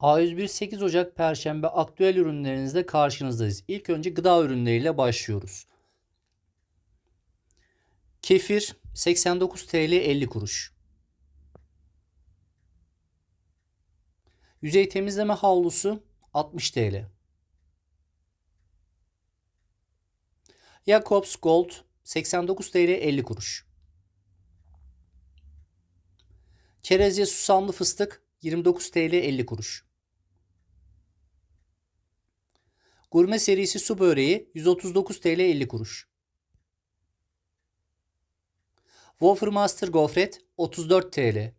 A101 8 Ocak Perşembe aktüel ürünlerinizle karşınızdayız. İlk önce gıda ürünleriyle başlıyoruz. Kefir 89 TL 50 kuruş. Yüzey temizleme havlusu 60 TL. Jacobs Gold 89 TL 50 kuruş. Çerezye susamlı fıstık 29 TL 50 kuruş. Gurme serisi su böreği 139 TL 50 kuruş. Wafer Master gofret 34 TL.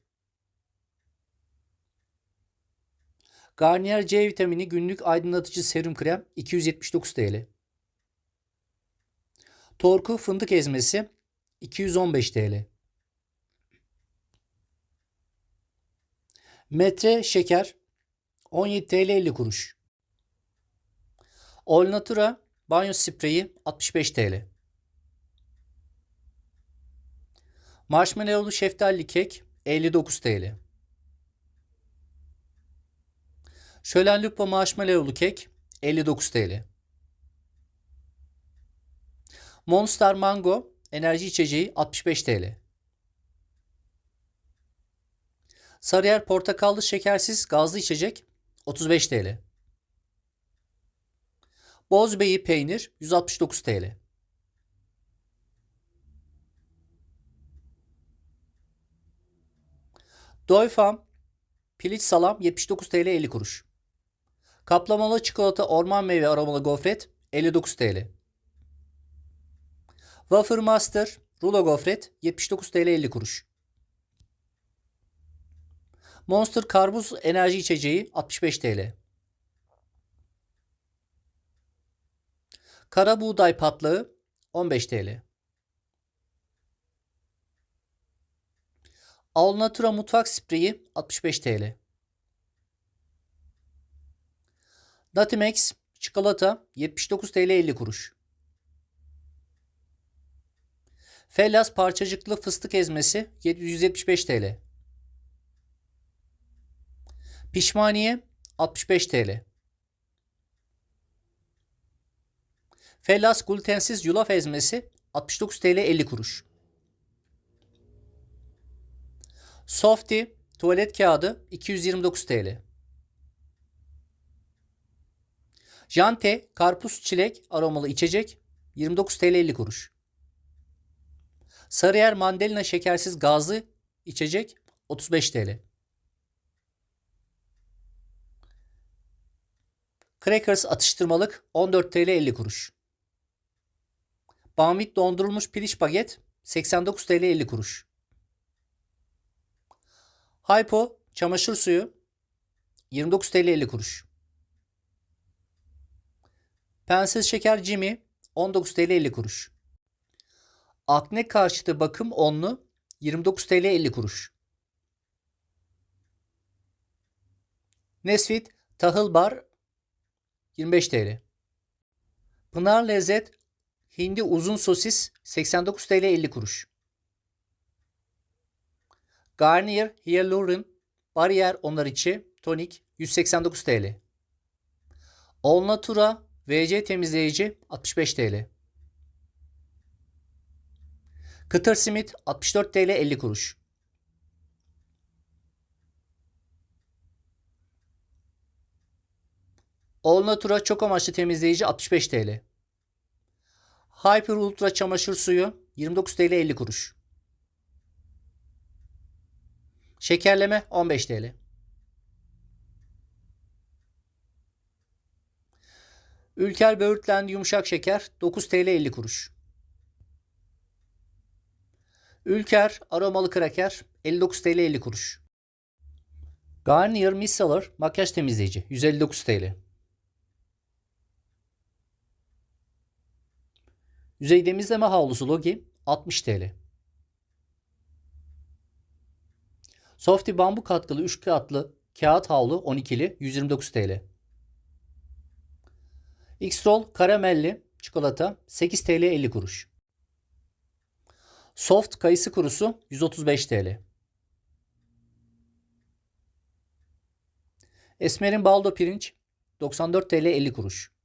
Garnier C vitamini günlük aydınlatıcı serum krem 279 TL. Torku fındık ezmesi 215 TL. Metre şeker 17 TL 50 kuruş. All Natura banyo spreyi 65 TL. Marshmallowlu şeftali kek 59 TL. Şölen lupa marshmallowlu kek 59 TL. Monster Mango enerji içeceği 65 TL. Sarıyer portakallı şekersiz gazlı içecek 35 TL. Bozbeyi peynir 169 TL. Doyfam piliç salam 79 TL 50 kuruş. Kaplamalı çikolata orman meyve aromalı gofret 59 TL. Wafer Master rulo gofret 79 TL 50 kuruş. Monster karpuz enerji içeceği 65 TL. Kara buğday patlağı 15 TL. All Natura mutfak spreyi 65 TL. Natimex çikolata 79 TL 50 kuruş. Fellas parçacıklı fıstık ezmesi 175 TL. Pişmaniye 65 TL. Fellas glutensiz yulaf ezmesi 69 TL 50 kuruş. Softy tuvalet kağıdı 229 TL. Jante karpuz çilek aromalı içecek 29 TL 50 kuruş. Sarıyer mandalina şekersiz gazlı içecek 35 TL. Crackers atıştırmalık 14 TL 50 kuruş. Banvit dondurulmuş piliç baget 89 TL 50 kuruş. Hypo çamaşır suyu 29 TL 50 kuruş. Pensiz şeker Jimmy 19 TL 50 kuruş. Akne karşıtı bakım onlu 29 TL 50 kuruş. Nesfit tahıl bar 25 TL. Pınar Lezzet hindi uzun sosis 89 TL 50 kuruş. Garnier Hyaluron Bariyer onlar içi tonik 189 TL. All Natura VC temizleyici 65 TL. Kıtır simit 64 TL 50 kuruş. All Natura çok amaçlı temizleyici 65 TL. Hyper Ultra çamaşır suyu 29 TL 50 kuruş. Şekerleme 15 TL. Ülker böğürtlendi yumuşak şeker 9 TL 50 kuruş. Ülker aromalı kraker 59 TL 50 kuruş. Garnier Micellar makyaj temizleyici 159 TL. Yüzey temizleme havlusu Logi 60 TL. Softy bambu katkılı 3 katlı kağıt havlu 12'li 129 TL. X-Roll karamelli çikolata 8 TL 50 kuruş. Soft kayısı kurusu 135 TL. Esmer'in baldo pirinç 94 TL 50 kuruş.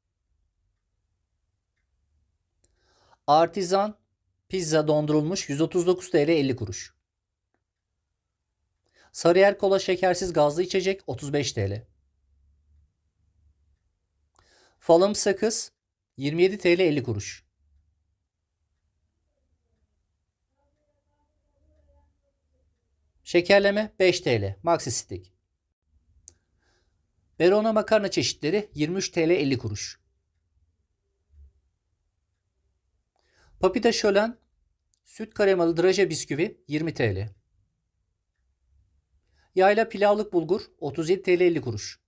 Artizan pizza dondurulmuş 139 TL 50 kuruş. Sarıyer kola şekersiz gazlı içecek 35 TL. Falım sakız 27 TL 50 kuruş. Şekerleme 5 TL. Maxi Stick. Verona makarna çeşitleri 23 TL 50 kuruş. Papita şölen süt kremalı draje bisküvi 20 TL. Yayla pilavlık bulgur 37 TL 50 kuruş.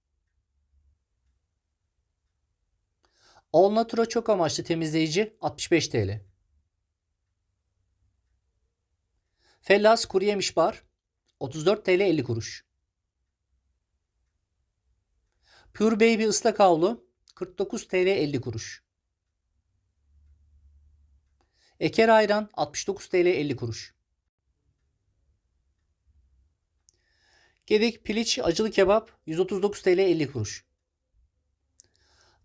All Natura çok amaçlı temizleyici 65 TL. Fellas kuru yemiş bar 34 TL 50 kuruş. Pure Baby ıslak havlu 49 TL 50 kuruş. Eker ayran 69 TL 50 kuruş. Gedik piliç acılı kebap 139 TL 50 kuruş.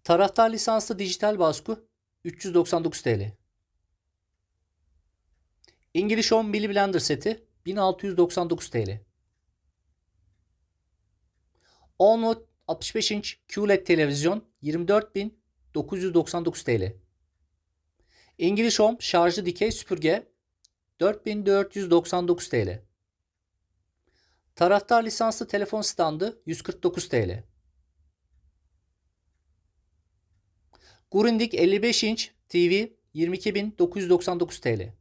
Taraftar lisanslı dijital baskı 399 TL. İngiliz Home Milli Blender seti 1699 TL. Onwood 65 inç QLED televizyon 24.999 TL. İngiliz Home şarjlı dikey süpürge 4499 TL. Taraftar lisanslı telefon standı 149 TL. Grundig 55 inç TV 22.999 TL.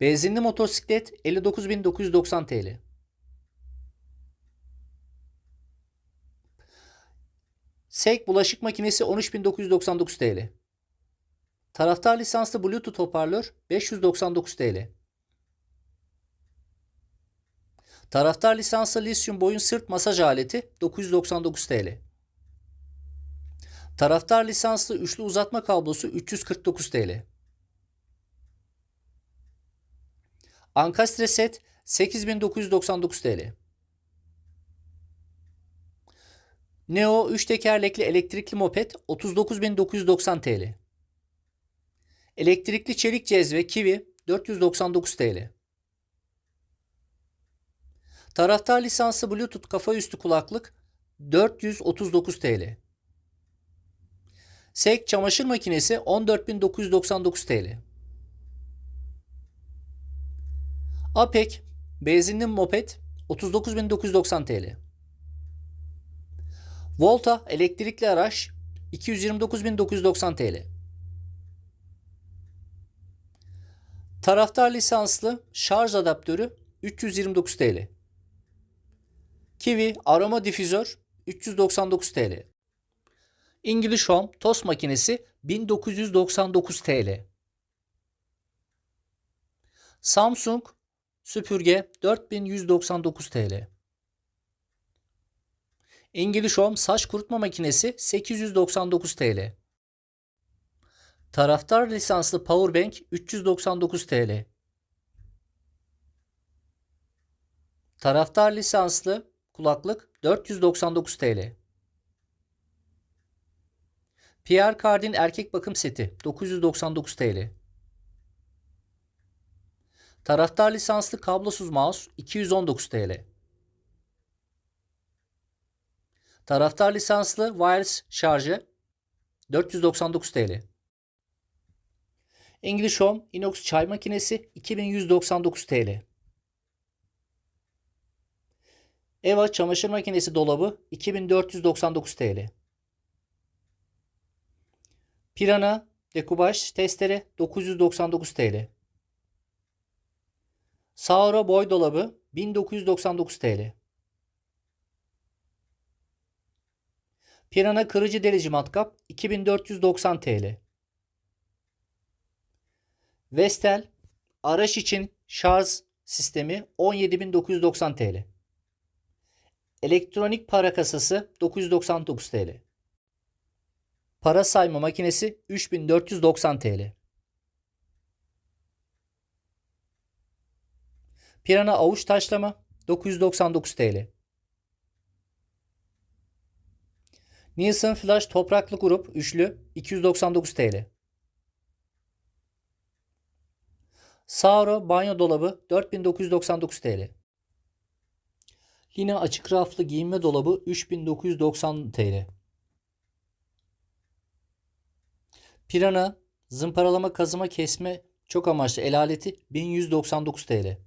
Benzinli motosiklet 59.990 TL. Sek bulaşık makinesi 13.999 TL. Taraftar lisanslı Bluetooth hoparlör 599 TL. Taraftar lisanslı lityum boyun sırt masaj aleti 999 TL. Taraftar lisanslı üçlü uzatma kablosu 349 TL. Ankastre set 8999 TL. Neo 3 tekerlekli elektrikli moped 39990 TL. Elektrikli çelik cezve Kiwi 499 TL. Taraftar lisanslı Bluetooth kafa üstü kulaklık 439 TL. Sek çamaşır makinesi 14999 TL. Apek benzinli moped 39990 TL. Volta elektrikli araç 229990 TL. Taraftar lisanslı şarj adaptörü 329 TL. Kiwi aroma difüzör 399 TL. English Home tost makinesi 1999 TL. Samsung süpürge 4199 TL. English Home saç kurutma makinesi 899 TL. Taraftar lisanslı powerbank 399 TL. Taraftar lisanslı kulaklık 499 TL. Pierre Cardin erkek bakım seti 999 TL. Taraftar lisanslı kablosuz mouse 219 TL. Taraftar lisanslı wireless şarjı 499 TL. English Home inox çay makinesi 2199 TL. Eva çamaşır makinesi dolabı 2499 TL. Pirana dekubaj testere 999 TL. Saura boy dolabı 1999 TL. Pirana kırıcı delici matkap 2490 TL. Vestel araç için şarj sistemi 17990 TL. Elektronik para kasası 999 TL. Para sayma makinesi 3490 TL. Pirana avuç taşlama 999 TL. Nielsen Flash topraklı grup üçlü 299 TL. Sauro banyo dolabı 4999 TL. Yine açık raflı giyinme dolabı 3990 TL. Pirana zımparalama kazıma kesme çok amaçlı el aleti 1199 TL.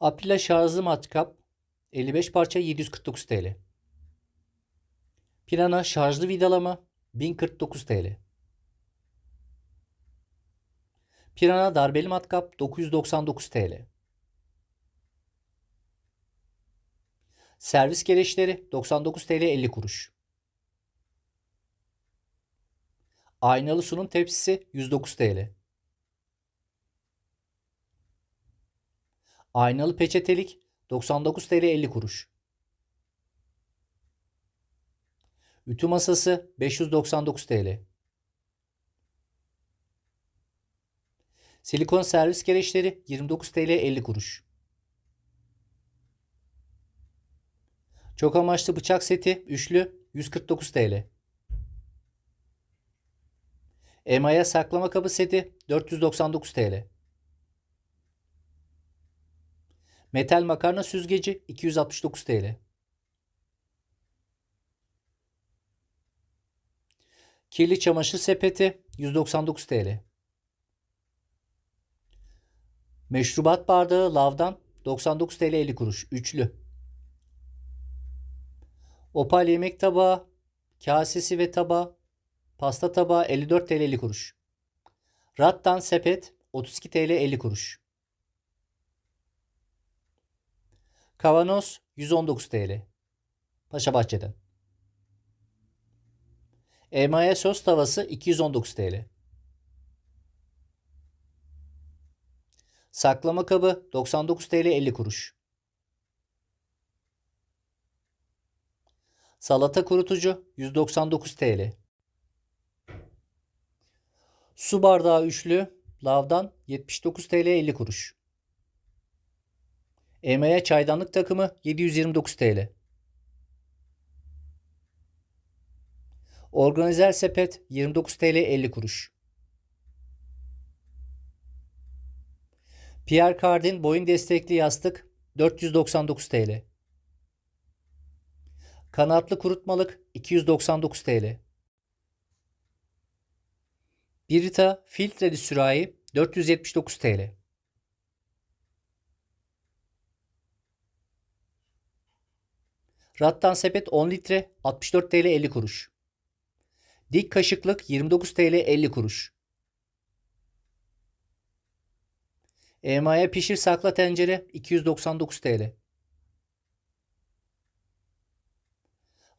Aprila şarjlı matkap 55 parça 749 TL. Pirana şarjlı vidalama 1049 TL. Pirana darbeli matkap 999 TL. Servis gereçleri 99 TL 50 kuruş. Aynalı sunum tepsisi 109 TL. Aynalı peçetelik 99 TL 50 kuruş. Ütü masası 599 TL. Silikon servis gereçleri 29 TL 50 kuruş. Çok amaçlı bıçak seti üçlü 149 TL. Emaye saklama kabı seti 499 TL. Metal makarna süzgeci 269 TL. Kirli çamaşır sepeti 199 TL. Meşrubat bardağı lavdan 99 TL 50 kuruş. Üçlü. Opal yemek tabağı, kasesi ve tabağı, pasta tabağı 54 TL 50 kuruş. Rattan sepet 32 TL 50 kuruş. Kavanoz 119 TL. Paşa Bahçe'den. Emaye sos tavası 219 TL. Saklama kabı 99 TL 50 kuruş. Salata kurutucu 199 TL. Su bardağı üçlü lavdan 79 TL 50 kuruş. Emaye çaydanlık takımı 729 TL. Organizer sepet 29 TL 50 kuruş. Pierre Cardin boyun destekli yastık 499 TL. Kanatlı kurutmalık 299 TL. Birita filtreli sürahi 479 TL. Rattan sepet 10 litre 64 TL 50 kuruş. Dik kaşıklık 29 TL 50 kuruş. Emaye pişir sakla tencere 299 TL.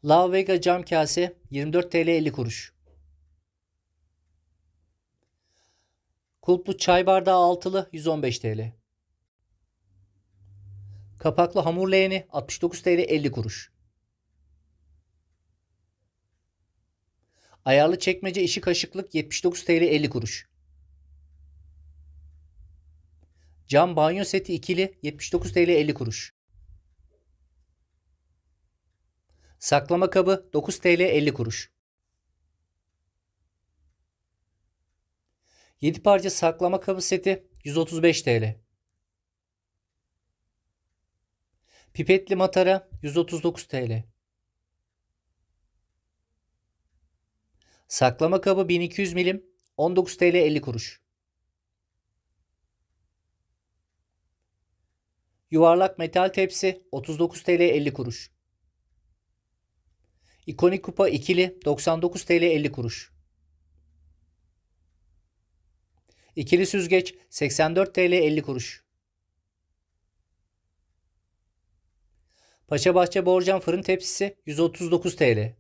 La Vega cam kase 24 TL 50 kuruş. Kulplu çay bardağı altılı 115 TL. Kapaklı hamur leğeni 69 TL 50 kuruş. Ayarlı çekmece işi kaşıklık 79 TL 50 kuruş. Cam banyo seti ikili 79 TL 50 kuruş. Saklama kabı 9 TL 50 kuruş. 7 parça saklama kabı seti 135 TL. Pipetli matara 139 TL. Saklama kabı 1200 milim 19 TL 50 kuruş. Yuvarlak metal tepsi 39 TL 50 kuruş. İkonik kupa ikili 99 TL 50 kuruş. İkili süzgeç 84 TL 50 kuruş. Paşabahçe borcam fırın tepsisi 139 TL.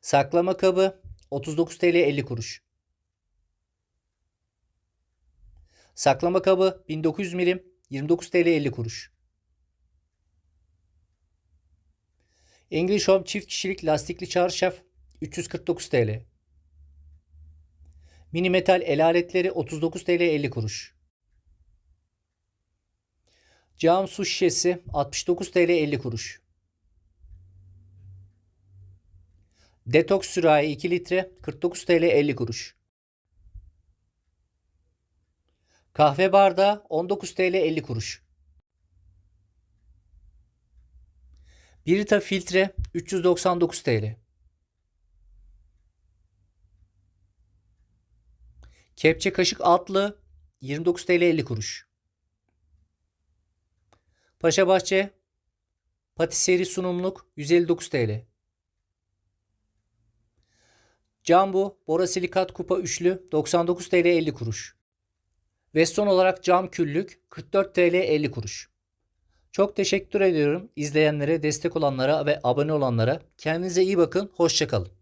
Saklama kabı 39 TL 50 kuruş. Saklama kabı 1900 milim 29 TL 50 kuruş. English Home çift kişilik lastikli çarşaf 349 TL. Mini metal el aletleri 39 TL 50 kuruş. Cam su şişesi 69 TL 50 kuruş. Detoks sürahi 2 litre 49 TL 50 kuruş. Kahve bardağı 19 TL 50 kuruş. Birita filtre 399 TL. Kepçe kaşık altlı 29 TL 50 kuruş. Paşabahçe patiseri sunumluk 159 TL. Cambu borosilikat kupa üçlü 99 TL 50 kuruş. Ve son olarak cam küllük 44 TL 50 kuruş. Çok teşekkür ediyorum izleyenlere, destek olanlara ve abone olanlara. Kendinize iyi bakın, hoşçakalın.